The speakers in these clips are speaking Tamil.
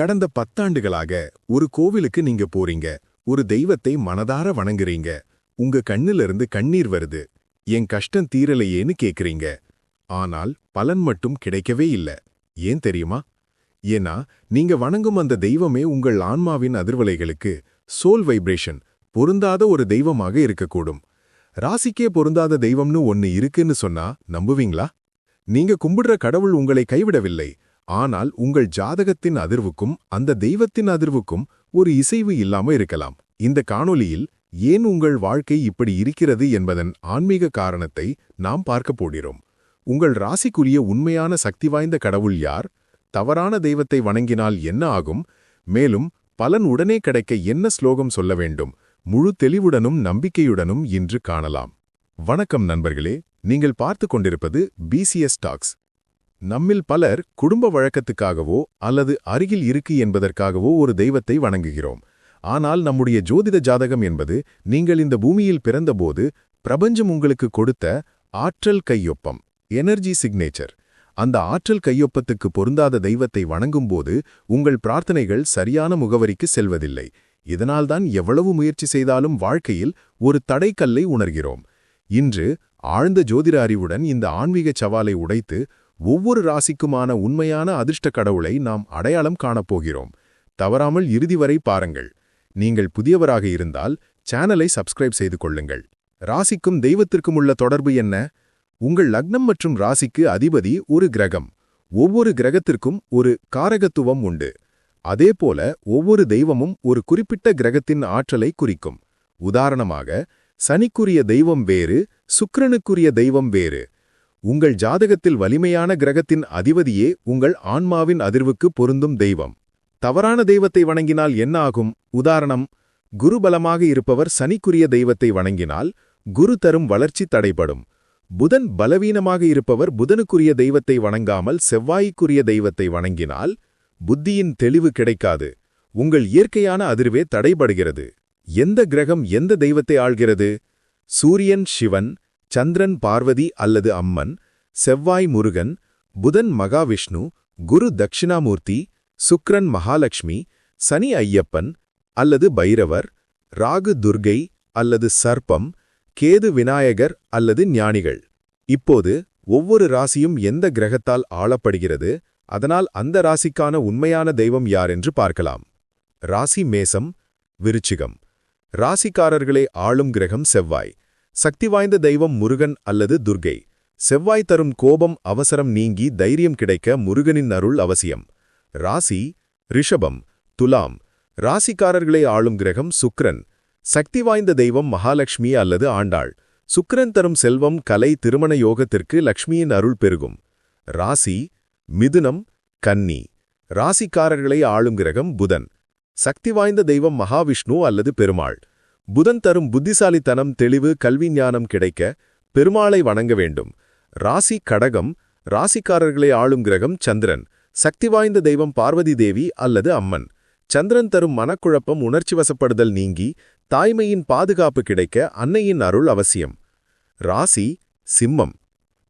கடந்த பத்தாண்டுகளாக ஒரு கோவிலுக்கு நீங்க போறீங்க. ஒரு தெய்வத்தை மனதார வணங்குறீங்க. உங்க கண்ணிலிருந்து கண்ணீர் வருது. என் கஷ்டம் தீரலையேன்னு கேக்குறீங்க. ஆனால் பலன் மட்டும் கிடைக்கவே இல்ல. ஏன் தெரியுமா? ஏன்னா நீங்க வணங்கும் அந்த தெய்வமே உங்கள் ஆன்மாவின் அதிர்வலைகளுக்கு சோல் வைப்ரேஷன் பொருந்தாத ஒரு தெய்வமாக இருக்கக்கூடும். ராசிக்கே பொருந்தாத தெய்வம்னு ஒன்னு இருக்குன்னு சொன்னா நம்புவீங்களா? நீங்க கும்பிடுற கடவுள் உங்களை கைவிடவில்லை. ஆனால் உங்கள் ஜாதகத்தின் அதிர்வுக்கும் அந்த தெய்வத்தின் அதிர்வுக்கும் ஒரு இசைவு இல்லாம இருக்கலாம். இந்த காணொலியில் ஏன் உங்கள் வாழ்க்கை இப்படி இருக்கிறது என்பதன் ஆன்மீக காரணத்தை நாம் பார்க்கப் போகிறோம். உங்கள் ராசிக்குரிய உண்மையான சக்தி வாய்ந்த கடவுள் யார்? தவறான தெய்வத்தை வணங்கினால் என்ன ஆகும்? மேலும் பலன் உடனே கிடைக்க என்ன ஸ்லோகம் சொல்ல வேண்டும்? முழு தெளிவுடனும் நம்பிக்கையுடனும் இன்று காணலாம். வணக்கம் நண்பர்களே நீங்கள் பார்த்து கொண்டிருப்பது பிசிஎஸ் டாக்ஸ் நம்மில் பலர் குடும்ப வழக்கத்துக்காகவோ அல்லது அருகில் இருக்கு என்பதற்காகவோ ஒரு தெய்வத்தை வணங்குகிறோம். ஆனால் நம்முடைய ஜோதிட ஜாதகம் என்பது நீங்கள் இந்த பூமியில் பிறந்தபோது பிரபஞ்சம் உங்களுக்கு கொடுத்த ஆற்றல் கையொப்பம் எனர்ஜி சிக்னேச்சர். அந்த ஆற்றல் கையொப்பத்துக்கு பொருந்தாத தெய்வத்தை வணங்கும்போது உங்கள் பிரார்த்தனைகள் சரியான முகவரிக்கு செல்வதில்லை. இதனால்தான் எவ்வளவு முயற்சி செய்தாலும் வாழ்க்கையில் ஒரு தடைக்கல்லை உணர்கிறோம். இன்று ஆழ்ந்த ஜோதிட அறிவுடன் இந்த ஆன்மீக சவாலை உடைத்து ஒவ்வொரு ராசிக்குமான உண்மையான அதிர்ஷ்ட கடவுளை நாம் அடையாளம் காணப்போகிறோம். தவறாமல் இறுதி வரை பாருங்கள். நீங்கள் புதியவராக இருந்தால் சேனலை சப்ஸ்கிரைப் செய்து கொள்ளுங்கள். ராசிக்கும் தெய்வத்திற்கும் உள்ள தொடர்பு என்ன? உங்கள் லக்னம் மற்றும் ராசிக்கு அதிபதி ஒரு கிரகம். ஒவ்வொரு கிரகத்திற்கும் ஒரு காரகத்துவம் உண்டு. அதேபோல ஒவ்வொரு தெய்வமும் ஒரு குறிப்பிட்ட கிரகத்தின் ஆற்றலை குறிக்கும். உதாரணமாக சனிக்குரிய தெய்வம் வேறு சுக்கிரனுக்குரிய தெய்வம் வேறு. உங்கள் ஜாதகத்தில் வலிமையான கிரகத்தின் அதிபதியே உங்கள் ஆன்மாவின் அதிர்வுக்கு பொருந்தும் தெய்வம். தவறான தெய்வத்தை வணங்கினால் என்ன ஆகும்? உதாரணம் குரு பலமாக இருப்பவர் சனிக்குரிய தெய்வத்தை வணங்கினால் குரு தரும் வளர்ச்சி தடைபடும். புதன் பலவீனமாக இருப்பவர் புதனுக்குரிய தெய்வத்தை வணங்காமல் செவ்வாய்க்குரிய தெய்வத்தை வணங்கினால் புத்தியின் தெளிவு கிடைக்காது. உங்கள் இயற்கையான அதிர்வே தடைபடுகிறது. எந்த கிரகம் எந்த தெய்வத்தை ஆள்கிறது? சூரியன் சிவன் சந்திரன் பார்வதி அல்லது அம்மன் செவ்வாய் முருகன் புதன் மகாவிஷ்ணு குரு தட்சிணாமூர்த்தி சுக்ரன் மகாலட்சுமி சனி ஐயப்பன் அல்லது பைரவர் ராகு துர்கை அல்லது சர்ப்பம் கேது விநாயகர் அல்லது ஞானிகள். இப்போது ஒவ்வொரு ராசியும் எந்த கிரகத்தால் ஆளப்படுகிறது? அதனால் அந்த ராசிக்கான உண்மையான தெய்வம் யார் என்று பார்க்கலாம். ராசி மேசம் விருச்சிகம். ராசிக்காரர்களே ஆளும் கிரகம் செவ்வாய். சக்தி வாய்ந்த தெய்வம் முருகன் அல்லது துர்கை. செவ்வாய் தரும் கோபம் அவசரம் நீங்கி தைரியம் கிடைக்க முருகனின் அருள் அவசியம். ராசி ரிஷபம் துலாம். ராசிக்காரர்களை ஆளும் கிரகம் சுக்ரன் சக்தி வாய்ந்த தெய்வம் மகாலட்சுமி அல்லது ஆண்டாள். சுக்ரன் தரும் செல்வம் கலை திருமண யோகத்திற்கு லக்ஷ்மியின் அருள் பெருகும். ராசி மிதுனம் கன்னி. ராசிக்காரர்களை ஆளும் கிரகம் புதன். சக்தி வாய்ந்த தெய்வம் மகாவிஷ்ணு அல்லது பெருமாள். புதன் தரும் புத்திசாலித்தனம் தெளிவு கல்வி ஞானம் கிடைக்க பெருமாளை வணங்க வேண்டும். ராசி கடகம் ராசிக்காரர்களை ஆளும் கிரகம் சந்திரன். சக்தி வாய்ந்த தெய்வம் பார்வதி தேவி அல்லது அம்மன். சந்திரன் தரும் மனக்குழப்பம் உணர்ச்சி வசப்படுதல் நீங்கி தாய்மையின் பாதுகாப்பு கிடைக்க அன்னையின் அருள் அவசியம். ராசி சிம்மம்.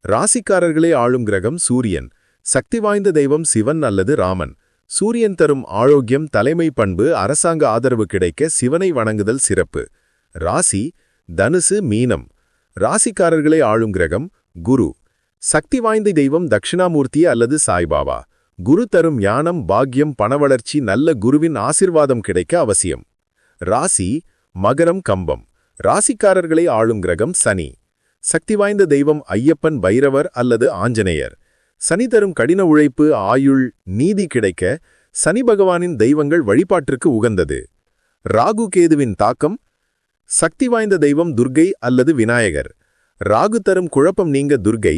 ராசிக்காரர்களே ஆளும் கிரகம் சூரியன். சக்தி வாய்ந்த தெய்வம் சிவன் அல்லது ராமன். சூரியன் தரும் ஆரோக்கியம் தலைமை பண்பு அரசாங்க ஆதரவு கிடைக்க சிவனை வணங்குதல் சிறப்பு. ராசி தனுசு மீனம். ராசிக்காரர்களை ஆளும் கிரகம் குரு. சக்தி வாய்ந்த தெய்வம் தட்சிணாமூர்த்தி அல்லது சாய்பாபா. குரு தரும் ஞானம் பாக்யம் பணவளர்ச்சி நல்ல குருவின் ஆசிர்வாதம் கிடைக்க அவசியம். ராசி மகரம் கம்பம். ராசிக்காரர்களை ஆளும் கிரகம் சனி. சக்தி வாய்ந்த தெய்வம் ஐயப்பன் பைரவர் அல்லது ஆஞ்சநேயர். சனி தரும் கடின உழைப்பு ஆயுள் நீதி கிடைக்க சனி பகவானின் தெய்வங்கள் வழிபாட்டிற்கு உகந்தது. ராகு கேதுவின் தாக்கம் சக்தி வாய்ந்த தெய்வம் துர்கை அல்லது விநாயகர். ராகு தரும் குழப்பம் நீங்க துர்கை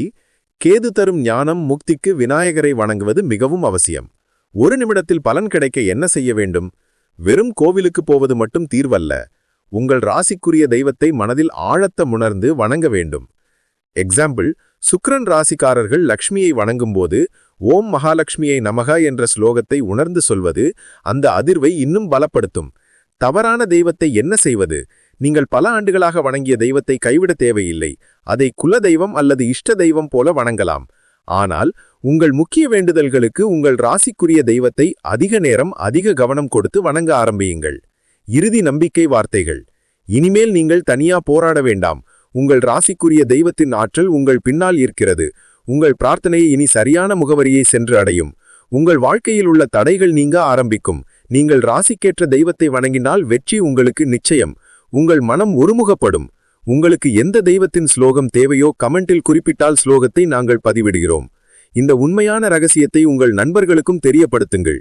கேது தரும் ஞானம் முக்திக்கு விநாயகரை வணங்குவது மிகவும் அவசியம். ஒரு நிமிடத்தில் பலன் கிடைக்க என்ன செய்ய வேண்டும்? வெறும் கோவிலுக்கு போவது மட்டும் தீர்வல்ல. உங்கள் ராசிக்குரிய தெய்வத்தை மனதில் ஆழத்த உணர்ந்து வணங்க வேண்டும். எக்ஸாம்பிள் சுக்ரன் ராசிக்காரர்கள் லக்ஷ்மியை வணங்கும்போது ஓம் மகாலட்சுமியை நமக என்ற ஸ்லோகத்தை உணர்ந்து சொல்வது அந்த அதிர்வை இன்னும் பலப்படுத்தும். தவறான தெய்வத்தை என்ன செய்வது? நீங்கள் பல ஆண்டுகளாக வணங்கிய தெய்வத்தை கைவிட தேவையில்லை. அதை குல தெய்வம் அல்லது இஷ்ட தெய்வம் போல வணங்கலாம். ஆனால் உங்கள் முக்கிய வேண்டுதல்களுக்கு உங்கள் ராசிக்குரிய தெய்வத்தை அதிக நேரம் அதிக கவனம் கொடுத்து வணங்க ஆரம்பியுங்கள். இறுதி நம்பிக்கை வார்த்தைகள். இனிமேல் நீங்கள் தனியா போராட வேண்டாம். உங்கள் ராசிக்குரிய தெய்வத்தின் ஆற்றல் உங்கள் பின்னால் இருக்கிறது. உங்கள் பிரார்த்தனை இனி சரியான முகவரியை சென்று அடையும். உங்கள் வாழ்க்கையில் உள்ள தடைகள் நீங்க ஆரம்பிக்கும். நீங்கள் ராசிக்கேற்ற தெய்வத்தை வணங்கினால் வெற்றி உங்களுக்கு நிச்சயம். உங்கள் மனம் ஒருமுகப்படும். உங்களுக்கு எந்த தெய்வத்தின் ஸ்லோகம் தேவையோ கமெண்டில் குறிப்பிட்டால் ஸ்லோகத்தை நாங்கள் பதிவிடுகிறோம். இந்த உண்மையான ரகசியத்தை உங்கள் நண்பர்களுக்கும் தெரியப்படுத்துங்கள்.